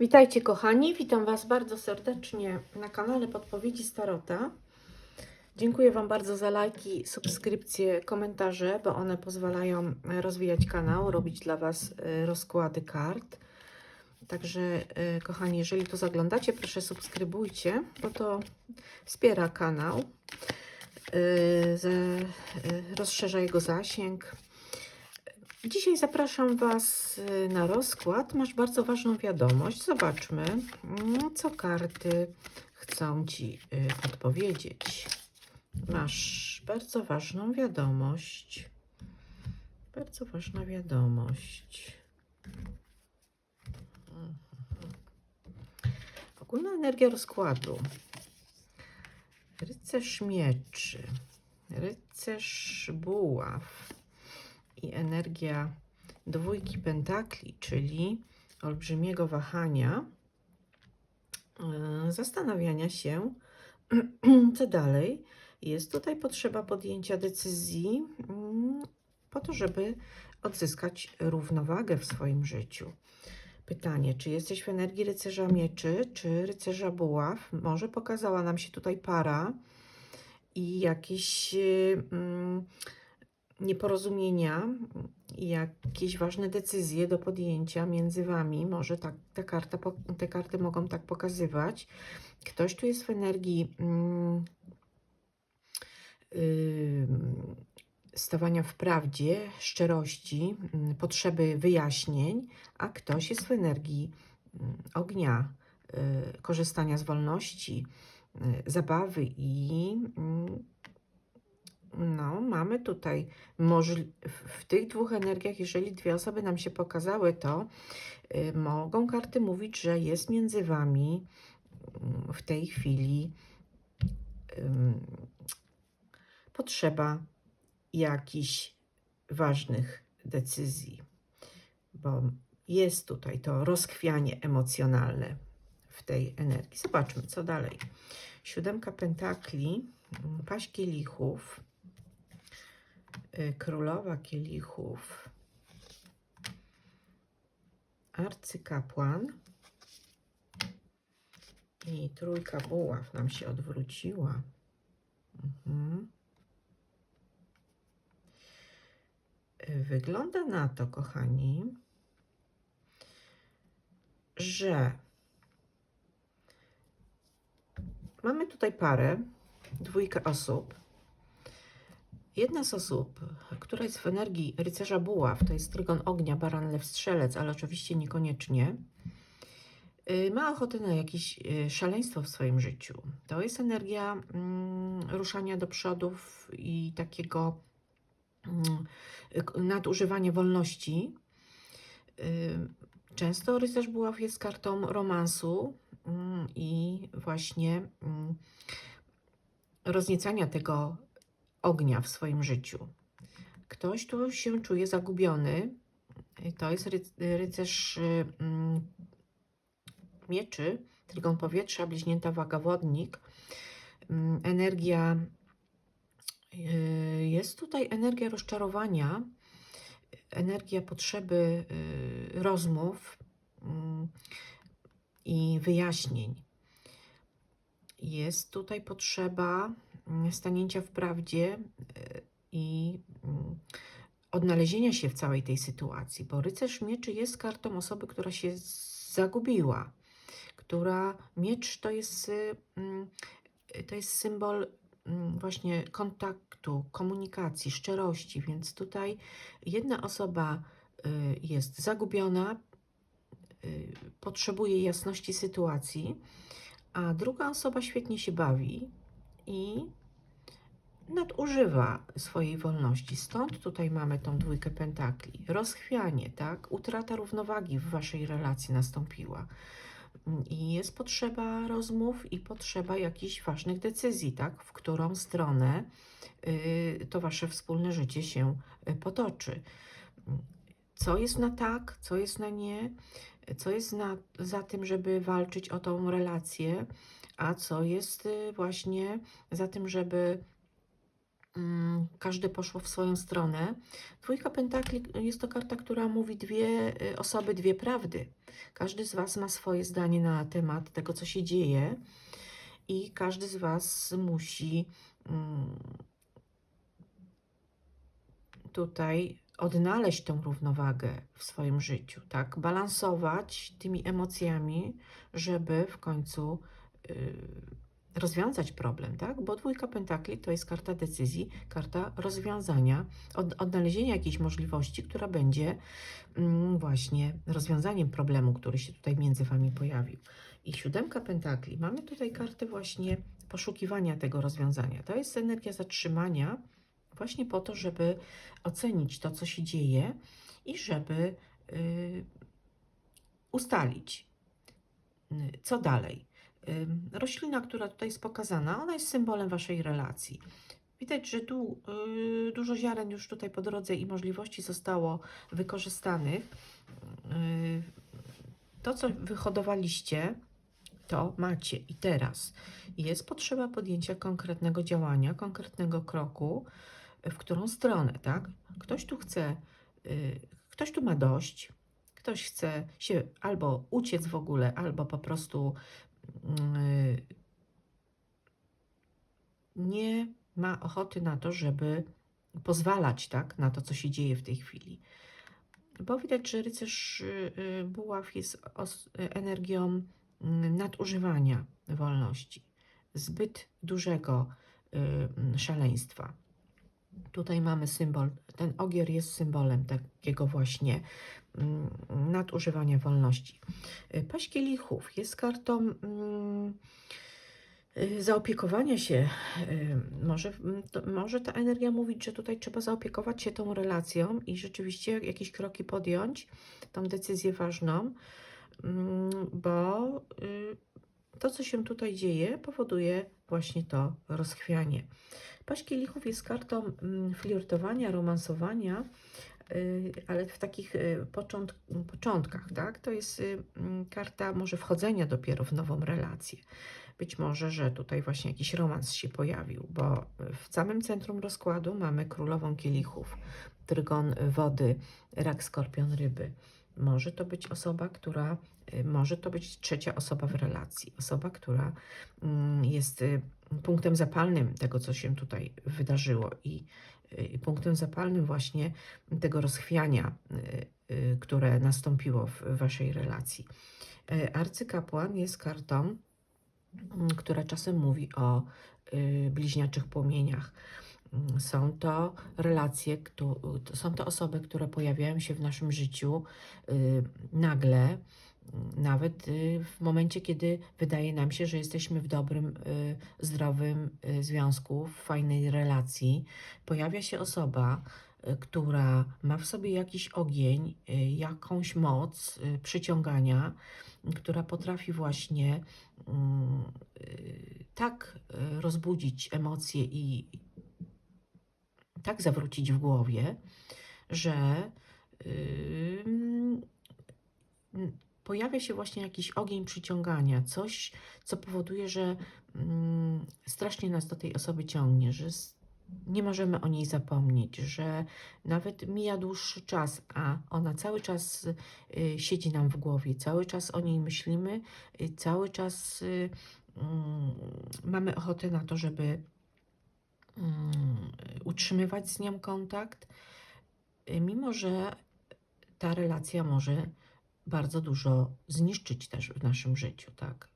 Witajcie kochani, witam Was bardzo serdecznie na kanale Podpowiedzi Starota. Dziękuję Wam bardzo za lajki, subskrypcje, komentarze, bo one pozwalają rozwijać kanał, robić dla Was e, rozkłady kart. Także e, kochani, jeżeli tu zaglądacie, proszę subskrybujcie, bo to wspiera kanał, e, za- e, rozszerza jego zasięg. Dzisiaj zapraszam Was y, na rozkład. Masz bardzo ważną wiadomość. Zobaczmy, mm, co karty chcą Ci y, podpowiedzieć. Masz bardzo ważną wiadomość. Bardzo ważna wiadomość. Mhm. Ogólna energia rozkładu. Rycerz mieczy. Rycerz buław i energia dwójki pentakli, czyli olbrzymiego wahania, e, zastanawiania się, co dalej. Jest tutaj potrzeba podjęcia decyzji mm, po to, żeby odzyskać równowagę w swoim życiu. Pytanie, czy jesteś w energii rycerza mieczy, czy rycerza buław? Może pokazała nam się tutaj para i jakieś y, mm, nieporozumienia jakieś ważne decyzje do podjęcia między wami. Może tak, ta karta, te karty mogą tak pokazywać. Ktoś tu jest w energii mm, ym, stawania w prawdzie, szczerości, mm, potrzeby wyjaśnień, a ktoś jest w energii mm, ognia, y, korzystania z wolności, y, zabawy i no, mamy tutaj w- tych dwóch energiach, jeżeli dwie osoby nam się pokazały, to y, mogą karty mówić, że jest między wami mm, w tej chwili ym, potrzeba jakichś ważnych decyzji, bo jest tutaj to rozchwianie emocjonalne w tej energii. Zobaczmy, co dalej. Siódemka pentakli, mm, paść kielichów, y, królowa kielichów, arcykapłan i trójka buław nam się odwróciła. Mhm. Y, Wygląda na to, kochani, że mamy tutaj parę, dwójkę osób. Jedna z osób, która jest w energii rycerza buław, to jest trygon ognia, baran, lew, strzelec, ale oczywiście niekoniecznie, y, ma ochotę na jakieś y, szaleństwo w swoim życiu. To jest energia mm, ruszania do przodów i takiego mm, nadużywania wolności. Y, Często rycerz buław jest kartą romansu mm, i właśnie rozniecania tego ognia w swoim życiu. Ktoś tu się czuje zagubiony. To jest ry- rycerz y, mieczy, trygon powietrza, bliźnięta waga wodnik. Mm, Energia, y, jest tutaj energia rozczarowania, energia potrzeby y, rozmów mm, i wyjaśnień. Jest tutaj potrzeba stanięcia w prawdzie y, i mm, odnalezienia się w całej tej sytuacji, bo rycerz mieczy jest kartą osoby, która się zagubiła, która miecz to jest, y, mm, to jest symbol mm, właśnie kontaktu, komunikacji, szczerości, więc tutaj jedna osoba y, jest zagubiona, y, potrzebuje jasności sytuacji, a druga osoba świetnie się bawi i nadużywa swojej wolności. Stąd tutaj mamy tą dwójkę pentakli. Rozchwianie, tak? Utrata równowagi w waszej relacji nastąpiła. I jest potrzeba rozmów i potrzeba jakichś ważnych decyzji, tak? W którą stronę y, to wasze wspólne życie się y, potoczy. Co jest na tak, co jest na nie, co jest na, za tym, żeby walczyć o tą relację, a co jest y, właśnie za tym, żeby mm, każde poszło w swoją stronę. Dwójka Pentakli jest to karta, która mówi dwie y, osoby, dwie prawdy. Każdy z Was ma swoje zdanie na temat tego, co się dzieje, i każdy z Was musi mm, tutaj odnaleźć tą równowagę w swoim życiu, tak? Balansować tymi emocjami, żeby w końcu y, rozwiązać problem, tak? Bo dwójka pentakli to jest karta decyzji, karta rozwiązania, od, odnalezienia jakiejś możliwości, która będzie mm, właśnie rozwiązaniem problemu, który się tutaj między Wami pojawił. I siódemka pentakli, mamy tutaj kartę właśnie poszukiwania tego rozwiązania. To jest energia zatrzymania, właśnie po to, żeby ocenić to, co się dzieje i żeby y, ustalić, y, co dalej. Y, roślina, która tutaj jest pokazana, ona jest symbolem Waszej relacji. Widać, że tu dużo ziaren już tutaj po drodze i możliwości zostało wykorzystanych. To, co wyhodowaliście, to macie i teraz. Jest potrzeba podjęcia konkretnego działania, konkretnego kroku, w którą stronę, tak? Ktoś tu chce, y, ktoś tu ma dość, ktoś chce się albo uciec w ogóle, albo po prostu y, nie ma ochoty na to, żeby pozwalać tak, na to, co się dzieje w tej chwili. Bo widać, że rycerz y, buław jest energią mm, nadużywania wolności, zbyt dużego mm, szaleństwa. Tutaj mamy symbol, ten ogier jest symbolem takiego właśnie mm, nadużywania wolności. Y, Paść kielichów jest kartą mm, y, zaopiekowania się. y, Może, mm, może ta energia mówić, że tutaj trzeba zaopiekować się tą relacją i rzeczywiście jakieś kroki podjąć, tą decyzję ważną, bo to, co się tutaj dzieje, powoduje właśnie to rozchwianie. Paść kielichów jest kartą mm, flirtowania, romansowania, y, ale w takich y, począt, początkach, tak? To jest y, mm, karta może wchodzenia dopiero w nową relację. Być może, że tutaj właśnie jakiś romans się pojawił, bo w samym centrum rozkładu mamy królową kielichów, trygon wody, rak, skorpion, ryby. Może to być osoba, która, y, może to być trzecia osoba w relacji, osoba, która mm, jest y, punktem zapalnym tego, co się tutaj wydarzyło i y, punktem zapalnym właśnie tego rozchwiania, które nastąpiło w waszej relacji. Arcykapłan jest kartą, mm, która czasem mówi o bliźniaczych płomieniach. Są to relacje, są to osoby, które pojawiają się w naszym życiu y, nagle, mm, nawet y, w momencie, kiedy wydaje nam się, że jesteśmy w dobrym, y, zdrowym y, związku, w fajnej relacji. Pojawia się osoba, y, która ma w sobie jakiś ogień, y, jakąś moc y, przyciągania, y, która potrafi właśnie mm, y, tak y, rozbudzić emocje i tak zawrócić w głowie, że y, mm, pojawia się właśnie jakiś ogień przyciągania, coś, co powoduje, że mm, strasznie nas do tej osoby ciągnie, że nie możemy o niej zapomnieć, że nawet mija dłuższy czas, a ona cały czas y, siedzi nam w głowie, cały czas o niej myślimy, y, cały czas y, mm, mamy ochotę na to, żeby utrzymywać z nią kontakt, y, mimo że ta relacja może bardzo dużo zniszczyć też w naszym życiu, tak?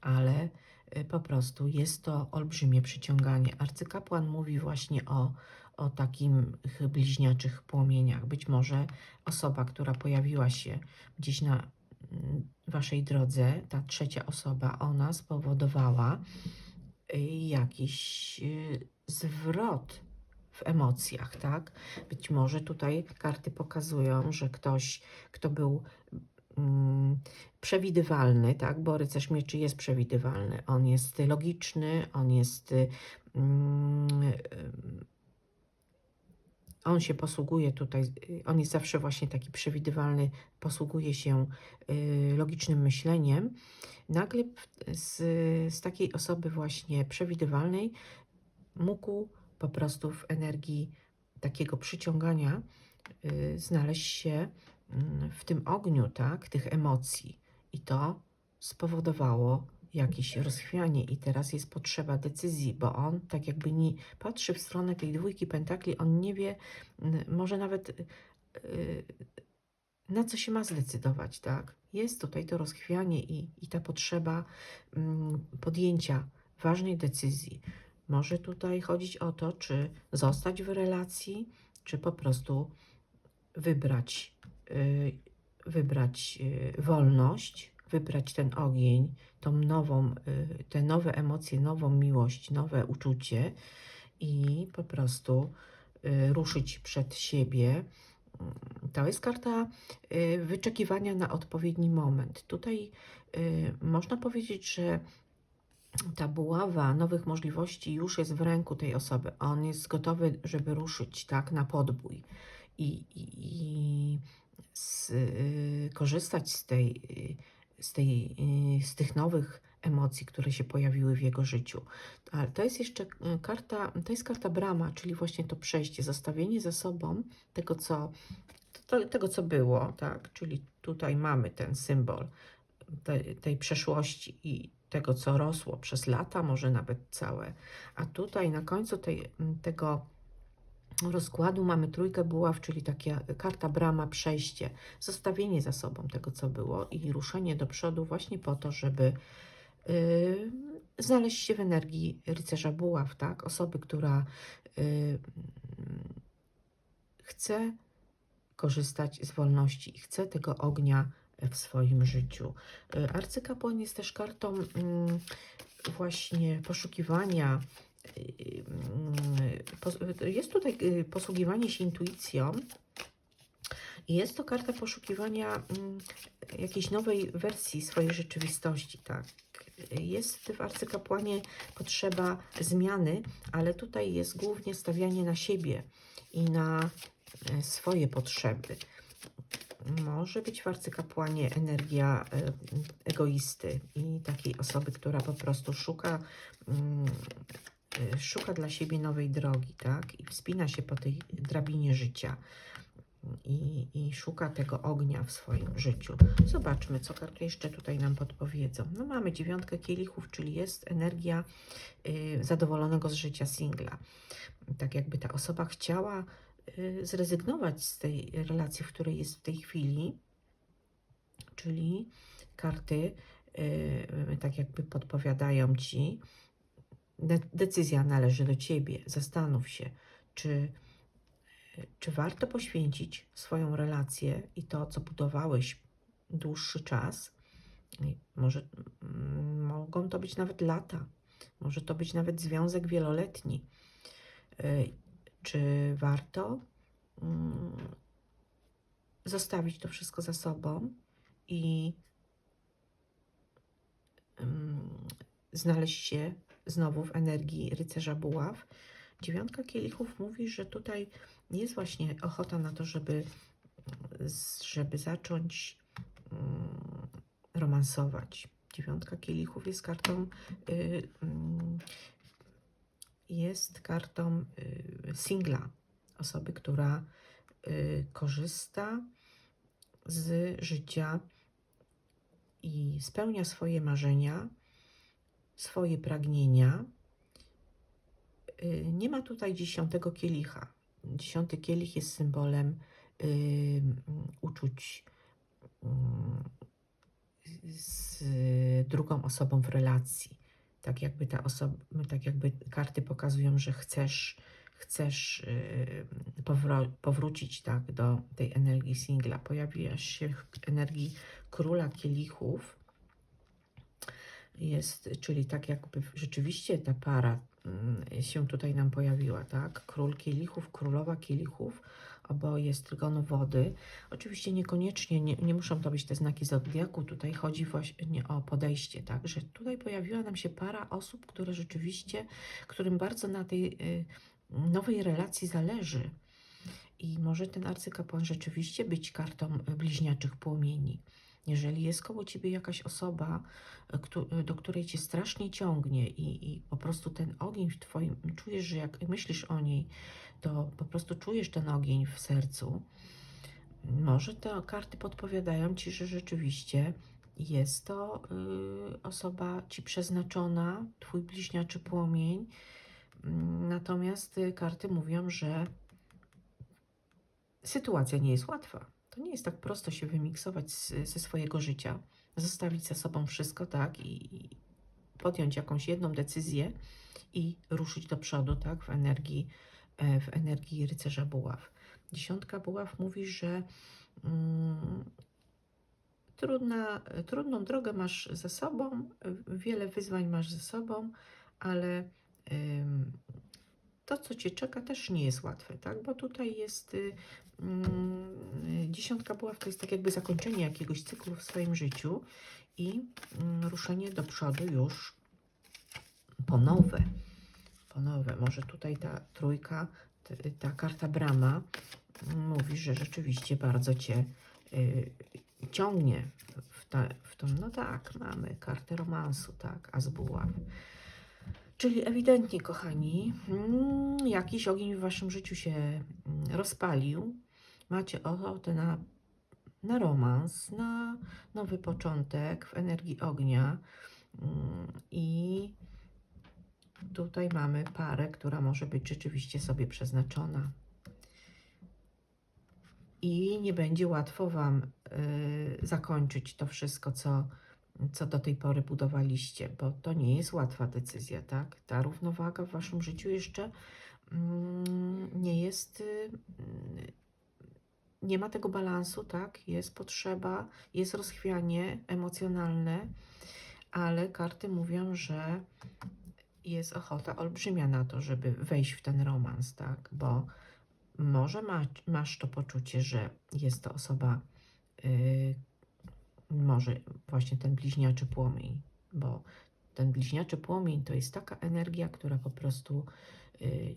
Ale y, po prostu jest to olbrzymie przyciąganie. Arcykapłan mówi właśnie o, o takim ch- bliźniaczych płomieniach. Być może osoba, która pojawiła się gdzieś na mm, waszej drodze, ta trzecia osoba, ona spowodowała y, jakiś zwrot w emocjach, tak? Być może tutaj karty pokazują, że ktoś, kto był mm, przewidywalny, tak? Bo rycerz mieczy jest przewidywalny. On jest logiczny, on jest. Mm, on się posługuje tutaj, on jest zawsze właśnie taki przewidywalny, posługuje się y, logicznym myśleniem. Nagle z, z takiej osoby właśnie przewidywalnej mógł po prostu w energii takiego przyciągania y, znaleźć się mm, w tym ogniu, tak, tych emocji. I to spowodowało jakieś rozchwianie i teraz jest potrzeba decyzji, bo on tak jakby nie patrzy w stronę tej dwójki pentakli, on nie wie, może nawet y, na co się ma zdecydować, tak? Jest tutaj to rozchwianie i, i ta potrzeba mm, podjęcia ważnej decyzji. Może tutaj chodzić o to, czy zostać w relacji, czy po prostu wybrać, y, wybrać y, wolność, wybrać ten ogień, tą nową, y, te nowe emocje, nową miłość, nowe uczucie i po prostu ruszyć przed siebie. To jest karta wyczekiwania na odpowiedni moment. Tutaj można powiedzieć, że ta buława nowych możliwości już jest w ręku tej osoby. On jest gotowy, żeby ruszyć tak na podbój i, i, i z, y, korzystać z tej, y, z, tej, y, z tych nowych emocji, które się pojawiły w jego życiu. Ale to jest jeszcze y, karta, to jest karta brama, czyli właśnie to przejście, zostawienie za sobą tego, co, to, tego, co było, tak? Czyli tutaj mamy ten symbol tej, tej przeszłości i tego, co rosło przez lata, może nawet całe. A tutaj na końcu tej, tego rozkładu mamy trójkę buław, czyli taka karta brama, przejście, zostawienie za sobą tego, co było i ruszenie do przodu właśnie po to, żeby yy, znaleźć się w energii rycerza buław, tak? Osoby, która yy, chce korzystać z wolności i chce tego ognia w swoim życiu. Y, Arcykapłan jest też kartą mm, właśnie poszukiwania. pos- Jest tutaj y, posługiwanie się intuicją. Jest to karta poszukiwania mm, jakiejś nowej wersji swojej rzeczywistości, tak. Jest w arcykapłanie potrzeba zmiany, ale tutaj jest głównie stawianie na siebie i na e, swoje potrzeby. Może być w arcykapłanie energia e, egoisty i takiej osoby, która po prostu szuka, mm, e, szuka dla siebie nowej drogi, tak? I wspina się po tej drabinie życia. I, I szuka tego ognia w swoim życiu. Zobaczmy, co karty jeszcze tutaj nam podpowiedzą. No mamy dziewiątkę kielichów, czyli jest energia y, zadowolonego z życia singla. Tak jakby ta osoba chciała zrezygnować z tej relacji, w której jest w tej chwili, czyli karty y, tak jakby podpowiadają ci, de- decyzja należy do ciebie. Zastanów się, czy, czy warto poświęcić swoją relację i to, co budowałeś dłuższy czas. Może mm, mogą to być nawet lata, może to być nawet związek wieloletni. Y, Czy warto mm, zostawić to wszystko za sobą i mm, znaleźć się znowu w energii rycerza buław. Dziewiątka kielichów mówi, że tutaj jest właśnie ochota na to, żeby, żeby zacząć mm, romansować. Dziewiątka kielichów jest kartą y, mm, jest kartą y, singla, osoby, która y, korzysta z życia i spełnia swoje marzenia, swoje pragnienia. Y, Nie ma tutaj dziesiątego kielicha. Dziesiąty kielich jest symbolem uczuć z drugą osobą w relacji. Tak jakby ta osoba, tak jakby karty pokazują, że chcesz, chcesz y, powro- powrócić tak do tej energii singla. Pojawiasz się w energii króla kielichów. Jest, czyli tak jakby rzeczywiście ta para mm, się tutaj nam pojawiła, tak? Król kielichów, królowa kielichów, oboje z trygonu wody. Oczywiście niekoniecznie, nie, nie muszą to być te znaki zodiaku, tutaj chodzi właśnie o podejście, tak? Że tutaj pojawiła nam się para osób, które rzeczywiście, którym bardzo na tej y, nowej relacji zależy. I może ten arcykapłan rzeczywiście być kartą y, bliźniaczych płomieni. Jeżeli jest koło ciebie jakaś osoba, e, któ- do której cię strasznie ciągnie i, i po prostu ten ogień w twoim, czujesz, że jak myślisz o niej, to po prostu czujesz ten ogień w sercu, może te karty podpowiadają ci, że rzeczywiście jest to y, osoba ci przeznaczona, twój bliźniaczy płomień. Natomiast y, karty mówią, że sytuacja nie jest łatwa. To nie jest tak prosto się wymiksować z, ze swojego życia, zostawić za sobą wszystko, tak, i, podjąć jakąś jedną decyzję i ruszyć do przodu, tak, w energii, e, w energii rycerza buław. Dziesiątka buław mówi, że mm, trudna, trudną drogę masz za sobą, wiele wyzwań masz za sobą, ale to, co cię czeka, też nie jest łatwe, tak? Bo tutaj jest y, mm, dziesiątka buław, to jest tak jakby zakończenie jakiegoś cyklu w swoim życiu i mm, ruszenie do przodu już po nowe. Po nowe. Może tutaj ta trójka, ta karta brama mm, mówi, że rzeczywiście bardzo cię y, ciągnie w, ta, w tą, no tak, mamy kartę romansu, tak, a z buław. Czyli ewidentnie, kochani, mm, jakiś ogień w waszym życiu się mm, rozpalił. Macie ochotę na, na romans, na nowy początek w energii ognia. Mm, I tutaj mamy parę, która może być rzeczywiście sobie przeznaczona. I nie będzie łatwo Wam y, zakończyć to wszystko, co, co do tej pory budowaliście, bo to nie jest łatwa decyzja, tak? Ta równowaga w Waszym życiu jeszcze mm, nie jest, y, nie ma tego balansu, tak? Jest potrzeba, jest rozchwianie emocjonalne, ale karty mówią, że jest ochota olbrzymia na to, żeby wejść w ten romans, tak? Bo może ma, masz to poczucie, że jest to osoba, yy, może właśnie ten bliźniaczy płomień, bo ten bliźniaczy płomień to jest taka energia, która po prostu yy,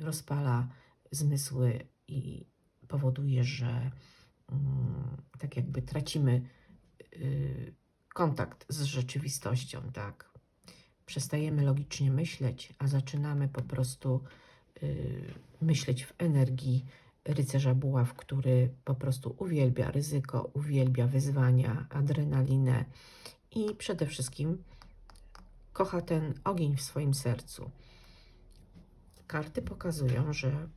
rozpala zmysły i powoduje, że mm, tak jakby tracimy yy, kontakt z rzeczywistością, tak? Przestajemy logicznie myśleć, a zaczynamy po prostu y, myśleć w energii rycerza buław, który po prostu uwielbia ryzyko, uwielbia wyzwania, adrenalinę i przede wszystkim kocha ten ogień w swoim sercu. Karty pokazują, że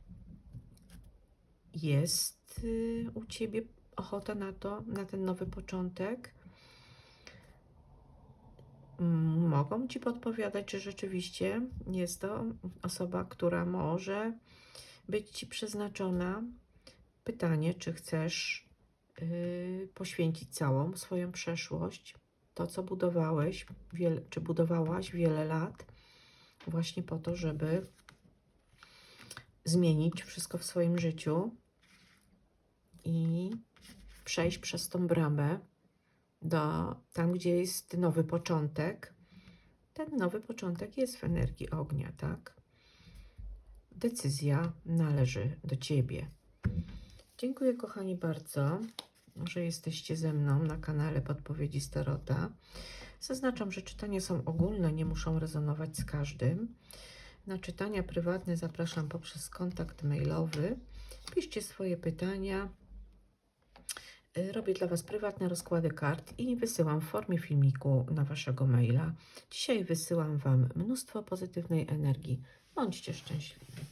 jest y, u ciebie ochota na to, na ten nowy początek. Mogą ci podpowiadać, że rzeczywiście jest to osoba, która może być ci przeznaczona. Pytanie, czy chcesz yy, poświęcić całą swoją przeszłość, to co budowałeś, wiele, czy budowałaś wiele lat, właśnie po to, żeby zmienić wszystko w swoim życiu i przejść przez tą bramę do tam, gdzie jest nowy początek. Ten nowy początek jest w energii ognia, tak? Decyzja należy do ciebie. Dziękuję, kochani, bardzo, że jesteście ze mną na kanale Podpowiedzi Starota. Zaznaczam, że czytania są ogólne, nie muszą rezonować z każdym. Na czytania prywatne zapraszam poprzez kontakt mailowy. Piszcie swoje pytania. Robię dla Was prywatne rozkłady kart i wysyłam w formie filmiku na Waszego maila. Dzisiaj wysyłam Wam mnóstwo pozytywnej energii. Bądźcie szczęśliwi.